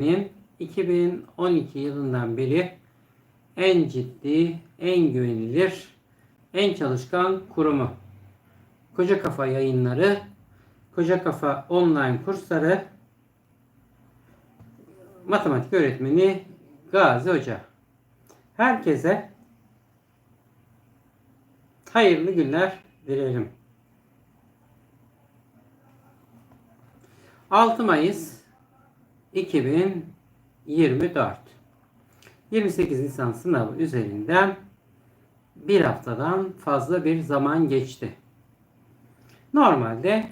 Türkiye'nin 2012 yılından beri en ciddi, en güvenilir, en çalışkan kurumu. Koca Kafa yayınları, Koca Kafa online kursları, matematik öğretmeni Gazi Hoca. Herkese hayırlı günler dilerim. 6 Mayıs 2024 28 Nisan sınavı üzerinden bir haftadan fazla bir zaman geçti. Normalde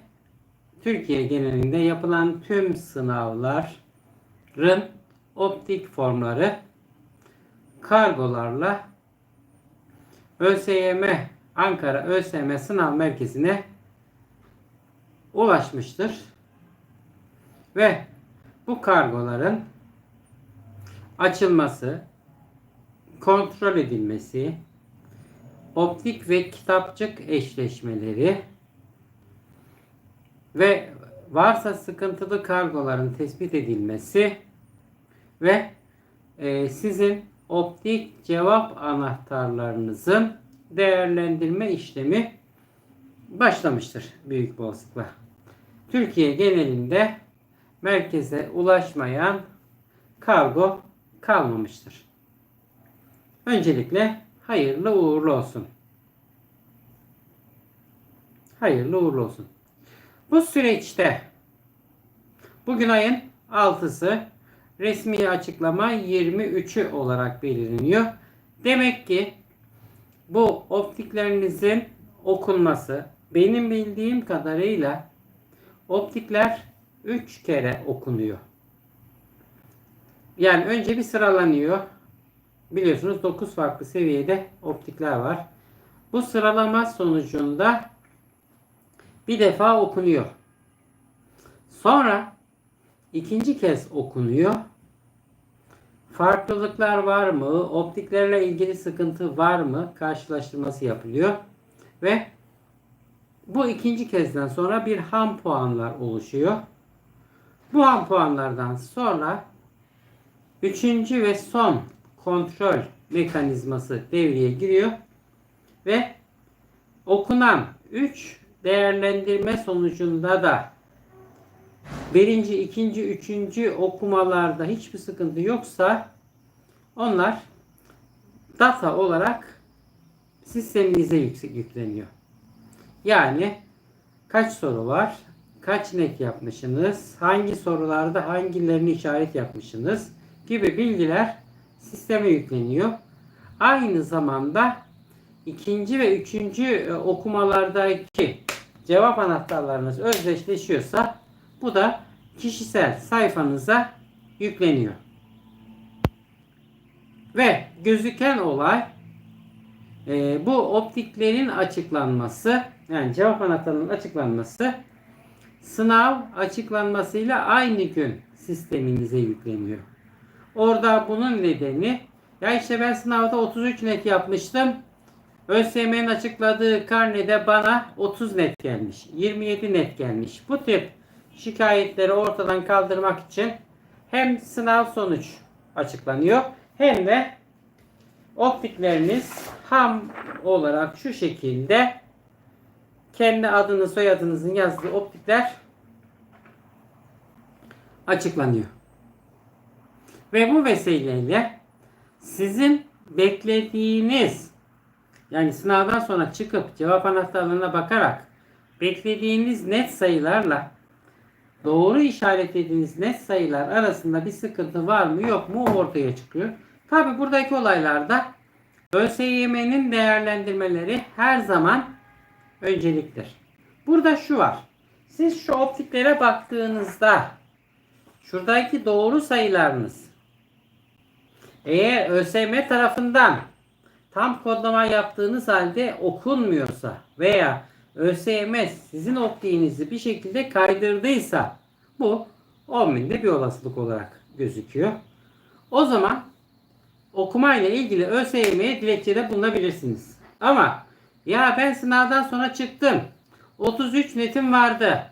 Türkiye genelinde yapılan tüm sınavların optik formları kargolarla ÖSYM Ankara ÖSYM sınav merkezine ulaşmıştır. Ve bu kargoların açılması, kontrol edilmesi, optik ve kitapçık eşleşmeleri ve varsa sıkıntılı kargoların tespit edilmesi ve e, sizin optik cevap anahtarlarınızın değerlendirme işlemi başlamıştır büyük olasılıkla. Türkiye genelinde merkeze ulaşmayan kargo kalmamıştır. Öncelikle hayırlı uğurlu olsun. Hayırlı uğurlu olsun. Bu süreçte bugün ayın 6'sı resmi açıklama 23'ü olarak belirleniyor. Demek ki bu optiklerinizin okunması benim bildiğim kadarıyla optikler 3 kere okunuyor. Yani önce bir sıralanıyor. Biliyorsunuz 9 farklı seviyede optikler var. Bu sıralama sonucunda bir defa okunuyor. Sonra ikinci kez okunuyor. Farklılıklar var mı? Optiklerle ilgili sıkıntı var mı? Karşılaştırması yapılıyor. Ve bu ikinci kezden sonra bir ham puanlar oluşuyor. Bu ham puanlardan sonra üçüncü ve son kontrol mekanizması devreye giriyor ve okunan 3 değerlendirme sonucunda da birinci, ikinci, üçüncü okumalarda hiçbir sıkıntı yoksa onlar data olarak sisteminize yükleniyor. Yani kaç soru var? Kaç net yapmışsınız? Hangi sorularda hangilerini işaret yapmışsınız? Gibi bilgiler sisteme yükleniyor. Aynı zamanda ikinci ve üçüncü e, okumalardaki cevap anahtarlarınız özdeşleşiyorsa bu da kişisel sayfanıza yükleniyor. Ve gözüken olay e, bu optiklerin açıklanması yani cevap anahtarının açıklanması sınav açıklanmasıyla aynı gün sisteminize yükleniyor. Orada bunun nedeni ya işte ben sınavda 33 net yapmıştım. ÖSYM'nin açıkladığı karnede bana 30 net gelmiş. 27 net gelmiş. Bu tip şikayetleri ortadan kaldırmak için hem sınav sonuç açıklanıyor hem de optikleriniz ham olarak şu şekilde kendi adını soyadınızın yazdığı optikler açıklanıyor. Ve bu vesileyle sizin beklediğiniz yani sınavdan sonra çıkıp cevap anahtarlarına bakarak beklediğiniz net sayılarla doğru işaretlediğiniz net sayılar arasında bir sıkıntı var mı yok mu ortaya çıkıyor. Tabi buradaki olaylarda ÖSYM'nin değerlendirmeleri her zaman önceliktir. Burada şu var. Siz şu optiklere baktığınızda şuradaki doğru sayılarınız eğer ÖSYM tarafından tam kodlama yaptığınız halde okunmuyorsa veya ÖSYM sizin optiğinizi bir şekilde kaydırdıysa bu 10 binde bir olasılık olarak gözüküyor. O zaman okuma ile ilgili ÖSYM'ye dilekçede bulunabilirsiniz. Ama ya ben sınavdan sonra çıktım. 33 netim vardı.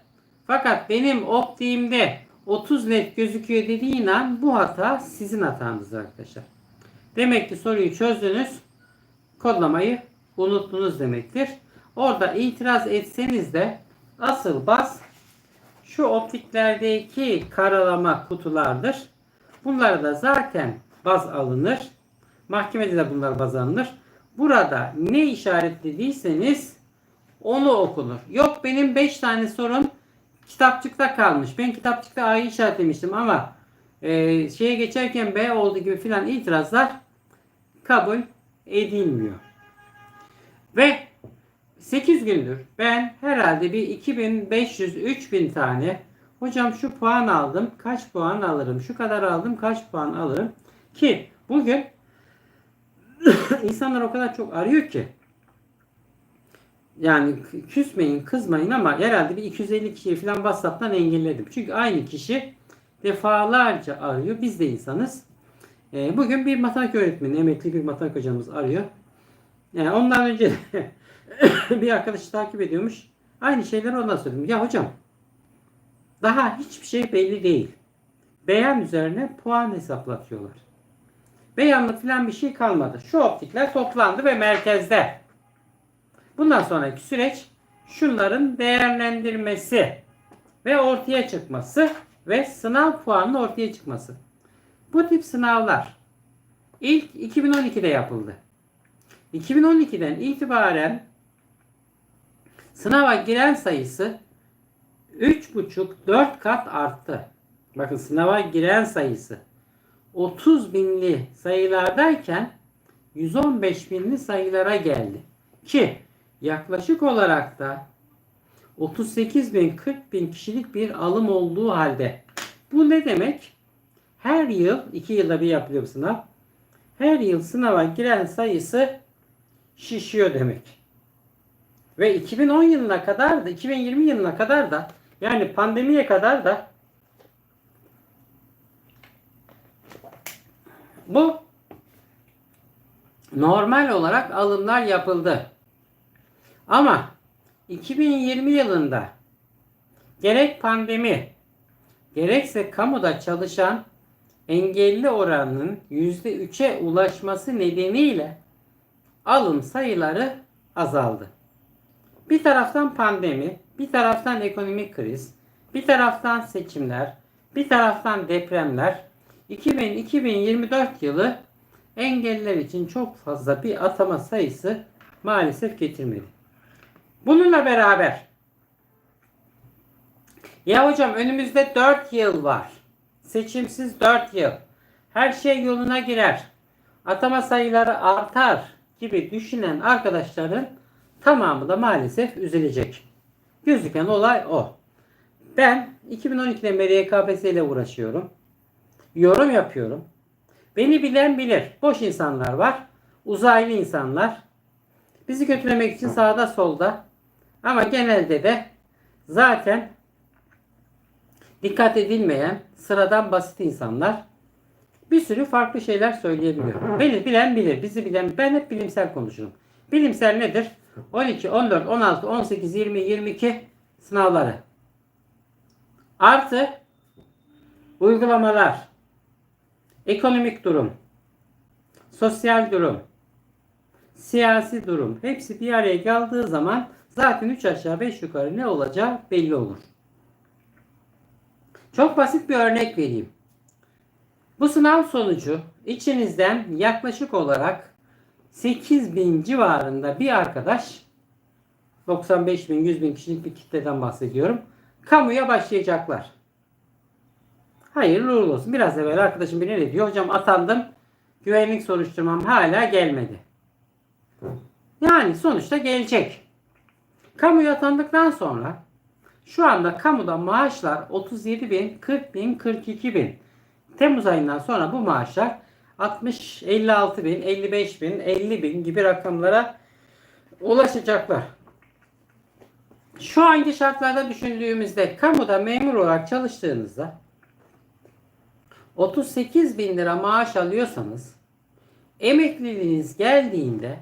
Fakat benim optiğimde 30 net gözüküyor dediğin an bu hata sizin hatanız arkadaşlar. Demek ki soruyu çözdünüz. Kodlamayı unuttunuz demektir. Orada itiraz etseniz de asıl baz şu optiklerdeki karalama kutulardır. Bunlar da zaten baz alınır. Mahkemede de bunlar baz alınır. Burada ne işaretlediyseniz onu okunur. Yok benim 5 tane sorum kitapçıkta kalmış. Ben kitapçıkta A'yı işaretlemiştim ama e, şeye geçerken B oldu gibi filan itirazlar kabul edilmiyor. Ve 8 gündür ben herhalde bir 2500-3000 tane hocam şu puan aldım kaç puan alırım şu kadar aldım kaç puan alırım ki bugün insanlar o kadar çok arıyor ki yani küsmeyin kızmayın ama herhalde bir 250 kişiyi falan WhatsApp'tan engelledim. Çünkü aynı kişi defalarca arıyor. Biz de insanız. E, bugün bir matematik öğretmeni, emekli bir matematik hocamız arıyor. Yani ondan önce bir arkadaşı takip ediyormuş. Aynı şeyleri ona söyledim. Ya hocam daha hiçbir şey belli değil. Beyan üzerine puan hesaplatıyorlar. Beyanlı falan bir şey kalmadı. Şu optikler toplandı ve merkezde. Bundan sonraki süreç şunların değerlendirmesi ve ortaya çıkması ve sınav puanının ortaya çıkması. Bu tip sınavlar ilk 2012'de yapıldı. 2012'den itibaren sınava giren sayısı 3,5-4 kat arttı. Bakın sınava giren sayısı 30 binli sayılardayken 115 binli sayılara geldi. Ki yaklaşık olarak da 38 bin 40 bin kişilik bir alım olduğu halde bu ne demek? Her yıl 2 yılda bir yapılıyor bu sınav. Her yıl sınava giren sayısı şişiyor demek. Ve 2010 yılına kadar da 2020 yılına kadar da yani pandemiye kadar da bu normal olarak alımlar yapıldı. Ama 2020 yılında gerek pandemi gerekse kamuda çalışan engelli oranının %3'e ulaşması nedeniyle alım sayıları azaldı. Bir taraftan pandemi, bir taraftan ekonomik kriz, bir taraftan seçimler, bir taraftan depremler. 2000-2024 yılı engelliler için çok fazla bir atama sayısı maalesef getirmedi. Bununla beraber ya hocam önümüzde 4 yıl var. Seçimsiz 4 yıl. Her şey yoluna girer. Atama sayıları artar gibi düşünen arkadaşların tamamı da maalesef üzülecek. Gözüken olay o. Ben 2012'den beri YKPS ile uğraşıyorum. Yorum yapıyorum. Beni bilen bilir. Boş insanlar var. Uzaylı insanlar. Bizi kötülemek için sağda solda ama genelde de zaten dikkat edilmeyen sıradan basit insanlar bir sürü farklı şeyler söyleyebiliyor. Beni bilen bilir, bizi bilen ben hep bilimsel konuşurum. Bilimsel nedir? 12, 14, 16, 18, 20, 22 sınavları. Artı uygulamalar, ekonomik durum, sosyal durum, siyasi durum hepsi bir araya geldiği zaman zaten 3 aşağı 5 yukarı ne olacağı belli olur. Çok basit bir örnek vereyim. Bu sınav sonucu içinizden yaklaşık olarak 8000 civarında bir arkadaş 95 bin 100 bin kişilik bir kitleden bahsediyorum. Kamuya başlayacaklar. Hayırlı uğurlu olsun. Biraz evvel arkadaşım biri ne diyor? Hocam atandım. Güvenlik soruşturmam hala gelmedi. Yani sonuçta gelecek. Kamuya atandıktan sonra şu anda kamuda maaşlar 37 bin, 40 bin, 42 bin. Temmuz ayından sonra bu maaşlar 60, 56 bin, 55 bin, 50 bin gibi rakamlara ulaşacaklar. Şu anki şartlarda düşündüğümüzde kamuda memur olarak çalıştığınızda 38 bin lira maaş alıyorsanız emekliliğiniz geldiğinde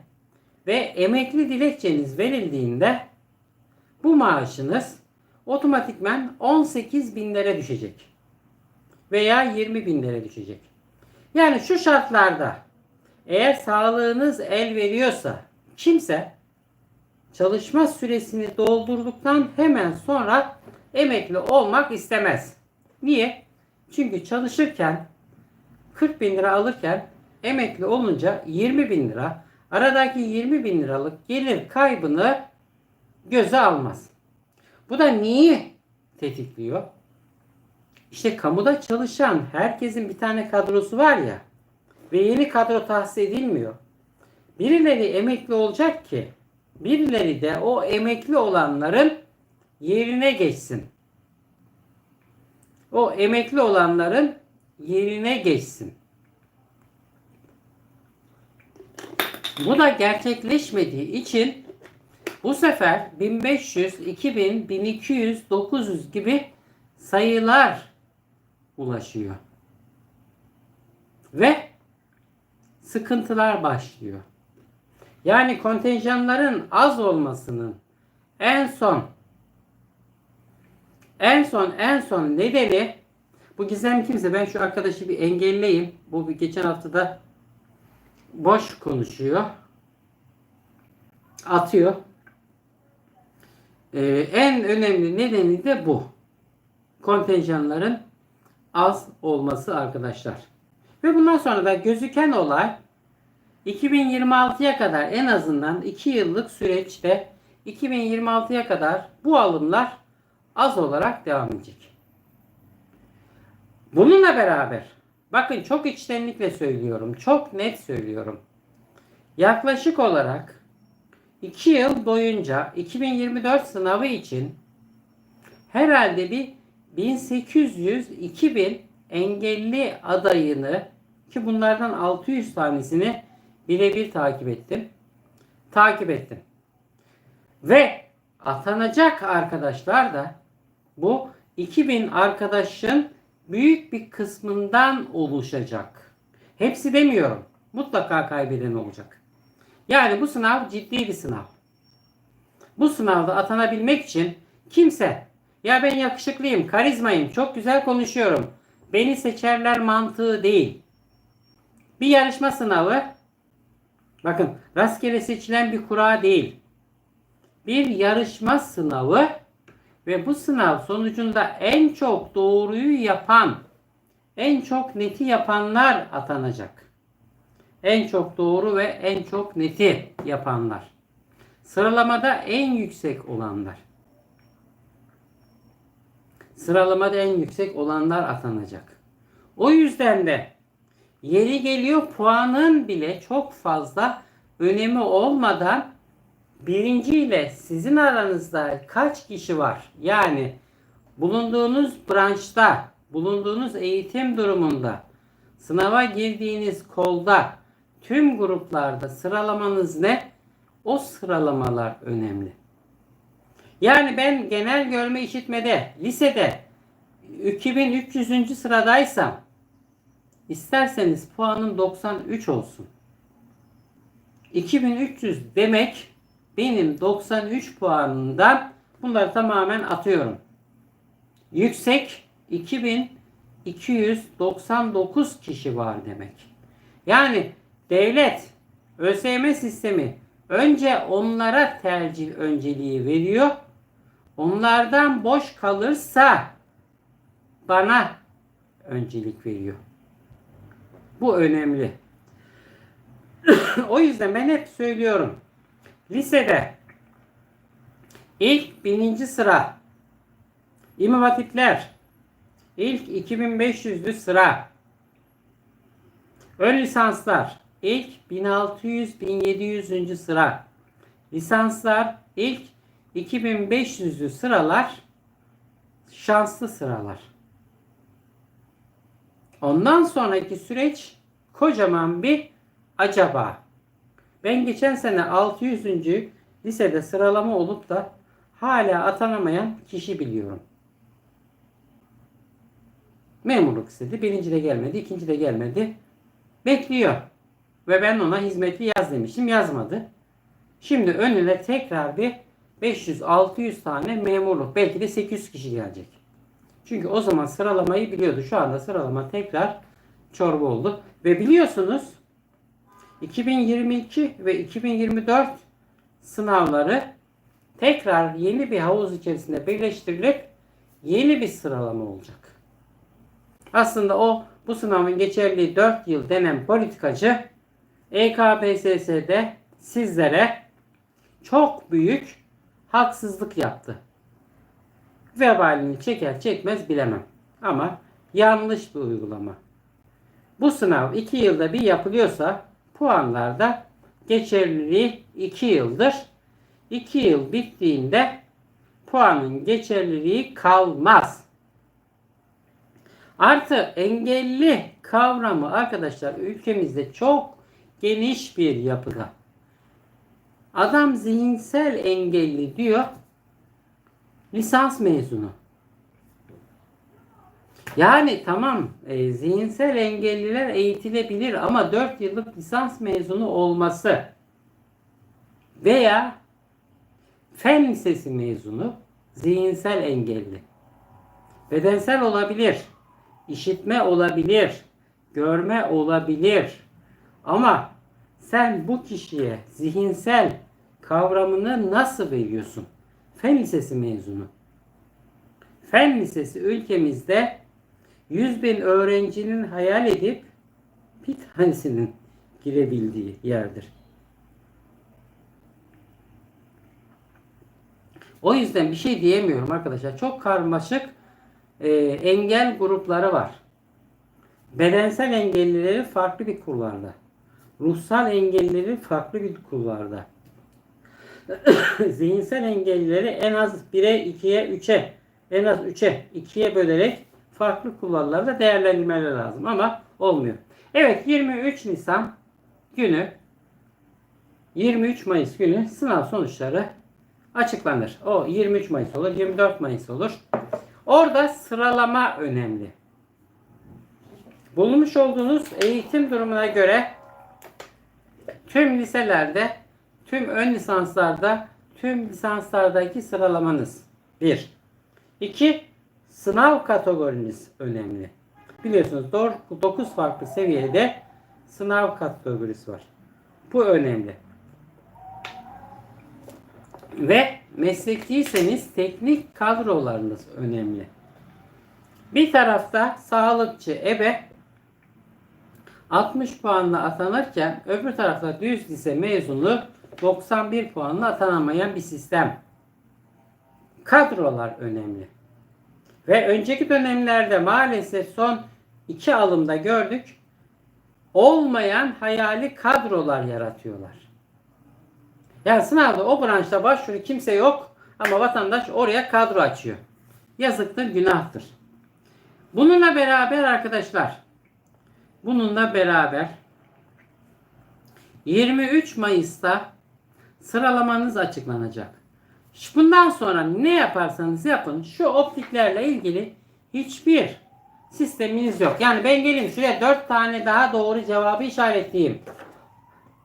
ve emekli dilekçeniz verildiğinde bu maaşınız otomatikmen 18 binlere düşecek. veya 20 bin lira düşecek. Yani şu şartlarda eğer sağlığınız el veriyorsa kimse çalışma süresini doldurduktan hemen sonra emekli olmak istemez. Niye? Çünkü çalışırken 40 bin lira alırken emekli olunca 20 bin lira aradaki 20 bin liralık gelir kaybını göze almaz. Bu da neyi tetikliyor? İşte kamuda çalışan herkesin bir tane kadrosu var ya ve yeni kadro tahsis edilmiyor. Birileri emekli olacak ki birileri de o emekli olanların yerine geçsin. O emekli olanların yerine geçsin. Bu da gerçekleşmediği için bu sefer 1500, 2000, 1200, 900 gibi sayılar ulaşıyor. Ve sıkıntılar başlıyor. Yani kontenjanların az olmasının en son en son en son nedeni bu gizem kimse ben şu arkadaşı bir engelleyeyim. Bu bir geçen haftada boş konuşuyor. Atıyor. Ee, en önemli nedeni de bu. Kontenjanların az olması arkadaşlar. Ve bundan sonra da gözüken olay 2026'ya kadar en azından 2 yıllık süreçte 2026'ya kadar bu alımlar az olarak devam edecek. Bununla beraber bakın çok içtenlikle söylüyorum. Çok net söylüyorum. Yaklaşık olarak 2 yıl boyunca 2024 sınavı için herhalde bir 1800-2000 engelli adayını ki bunlardan 600 tanesini birebir takip ettim. Takip ettim. Ve atanacak arkadaşlar da bu 2000 arkadaşın büyük bir kısmından oluşacak. Hepsi demiyorum. Mutlaka kaybeden olacak. Yani bu sınav ciddi bir sınav. Bu sınavda atanabilmek için kimse ya ben yakışıklıyım, karizmayım, çok güzel konuşuyorum. Beni seçerler mantığı değil. Bir yarışma sınavı bakın rastgele seçilen bir kura değil. Bir yarışma sınavı ve bu sınav sonucunda en çok doğruyu yapan, en çok neti yapanlar atanacak. En çok doğru ve en çok neti yapanlar. Sıralamada en yüksek olanlar. Sıralamada en yüksek olanlar atanacak. O yüzden de yeri geliyor puanın bile çok fazla önemi olmadan birinci ile sizin aranızda kaç kişi var? Yani bulunduğunuz branşta, bulunduğunuz eğitim durumunda, sınava girdiğiniz kolda, tüm gruplarda sıralamanız ne? O sıralamalar önemli. Yani ben genel görme işitmede, lisede 2300. sıradaysam isterseniz puanım 93 olsun. 2300 demek benim 93 puanından bunları tamamen atıyorum. Yüksek 2299 kişi var demek. Yani devlet ÖSYM sistemi önce onlara tercih önceliği veriyor. Onlardan boş kalırsa bana öncelik veriyor. Bu önemli. o yüzden ben hep söylüyorum. Lisede ilk bininci sıra İmam Hatipler ilk 2500'lü sıra ön lisanslar ilk 1600-1700. sıra lisanslar ilk 2500'lü sıralar şanslı sıralar. Ondan sonraki süreç kocaman bir acaba. Ben geçen sene 600. lisede sıralama olup da hala atanamayan kişi biliyorum. Memurluk istedi. Birinci de gelmedi. ikinci de gelmedi. Bekliyor. Ve ben ona hizmetli yaz demiştim. Yazmadı. Şimdi önüne tekrar bir 500-600 tane memurluk. Belki de 800 kişi gelecek. Çünkü o zaman sıralamayı biliyordu. Şu anda sıralama tekrar çorba oldu. Ve biliyorsunuz 2022 ve 2024 sınavları tekrar yeni bir havuz içerisinde birleştirilip yeni bir sıralama olacak. Aslında o bu sınavın geçerliği 4 yıl denen politikacı EKPSS'de sizlere çok büyük haksızlık yaptı. Vebalini çeker çekmez bilemem. Ama yanlış bir uygulama. Bu sınav 2 yılda bir yapılıyorsa puanlarda geçerliliği 2 yıldır. 2 yıl bittiğinde puanın geçerliliği kalmaz. Artı engelli kavramı arkadaşlar ülkemizde çok geniş bir yapıda. Adam zihinsel engelli diyor. Lisans mezunu. Yani tamam e, zihinsel engelliler eğitilebilir ama 4 yıllık lisans mezunu olması veya fen lisesi mezunu zihinsel engelli. Bedensel olabilir, işitme olabilir, görme olabilir. Ama sen bu kişiye zihinsel kavramını nasıl veriyorsun? Fen lisesi mezunu. Fen lisesi ülkemizde 100 bin öğrencinin hayal edip bir tanesinin girebildiği yerdir. O yüzden bir şey diyemiyorum arkadaşlar. Çok karmaşık e, engel grupları var. Bedensel engellileri farklı bir kulvarda. Ruhsal engellileri farklı bir kulvarda. Zihinsel engellileri en az 1'e, 2'ye, 3'e, en az 3'e, 2'ye bölerek farklı kulvarlarda değerlendirmeleri lazım ama olmuyor. Evet 23 Nisan günü 23 Mayıs günü sınav sonuçları açıklanır. O 23 Mayıs olur, 24 Mayıs olur. Orada sıralama önemli. Bulmuş olduğunuz eğitim durumuna göre tüm liselerde, tüm ön lisanslarda, tüm lisanslardaki sıralamanız 1. 2. Sınav kategoriniz önemli. Biliyorsunuz 9 farklı seviyede sınav kategorisi var. Bu önemli. Ve meslekliyseniz teknik kadrolarınız önemli. Bir tarafta sağlıkçı ebe 60 puanla atanırken öbür tarafta düz lise mezunu 91 puanla atanamayan bir sistem. Kadrolar önemli. Ve önceki dönemlerde maalesef son iki alımda gördük. Olmayan hayali kadrolar yaratıyorlar. Yani sınavda o branşta başvuru kimse yok ama vatandaş oraya kadro açıyor. Yazıktır, günahtır. Bununla beraber arkadaşlar, bununla beraber 23 Mayıs'ta sıralamanız açıklanacak. Bundan sonra ne yaparsanız yapın şu optiklerle ilgili hiçbir sisteminiz yok. Yani ben geleyim şuraya 4 tane daha doğru cevabı işaretleyeyim.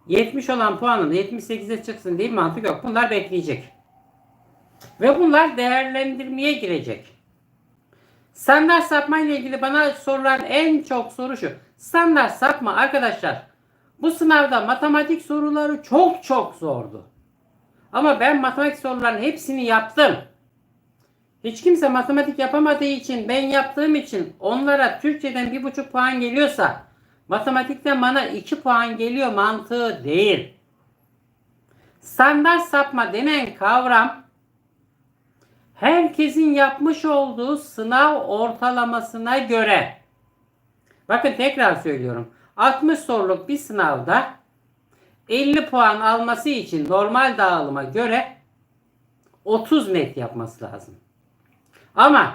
70 olan puanın 78'e çıksın diye mantık yok. Bunlar bekleyecek. Ve bunlar değerlendirmeye girecek. Standart sapma ile ilgili bana sorulan en çok soru şu. Standart sapma arkadaşlar bu sınavda matematik soruları çok çok zordu. Ama ben matematik soruların hepsini yaptım. Hiç kimse matematik yapamadığı için ben yaptığım için onlara Türkçeden bir buçuk puan geliyorsa matematikten bana iki puan geliyor mantığı değil. Standart sapma denen kavram herkesin yapmış olduğu sınav ortalamasına göre bakın tekrar söylüyorum 60 soruluk bir sınavda 50 puan alması için normal dağılıma göre 30 net yapması lazım. Ama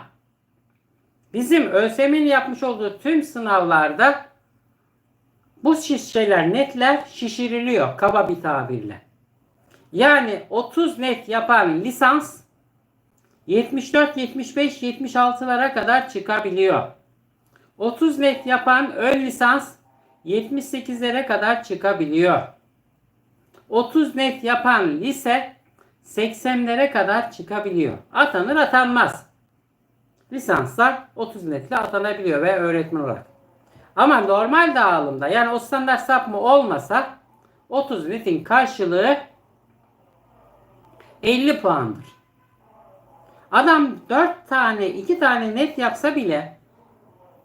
bizim ÖSYM'in yapmış olduğu tüm sınavlarda bu şeyler netler şişiriliyor kaba bir tabirle. Yani 30 net yapan lisans 74, 75, 76'lara kadar çıkabiliyor. 30 net yapan ön lisans 78'lere kadar çıkabiliyor. 30 net yapan lise 80'lere kadar çıkabiliyor. Atanır atanmaz. lisanslar 30 netle atanabiliyor ve öğretmen olarak. Ama normal dağılımda yani o standart sapma olmasa 30 netin karşılığı 50 puandır. Adam 4 tane 2 tane net yapsa bile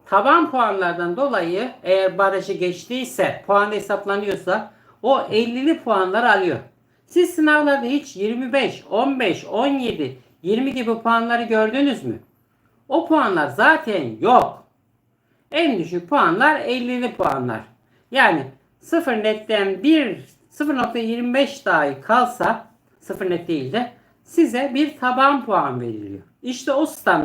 taban puanlardan dolayı eğer barajı geçtiyse puan hesaplanıyorsa o 50'li puanlar alıyor. Siz sınavlarda hiç 25, 15, 17, 20 gibi puanları gördünüz mü? O puanlar zaten yok. En düşük puanlar 50'li puanlar. Yani 0 netten 1 0.25 dahi kalsa 0 net değil de size bir taban puan veriliyor. İşte o standart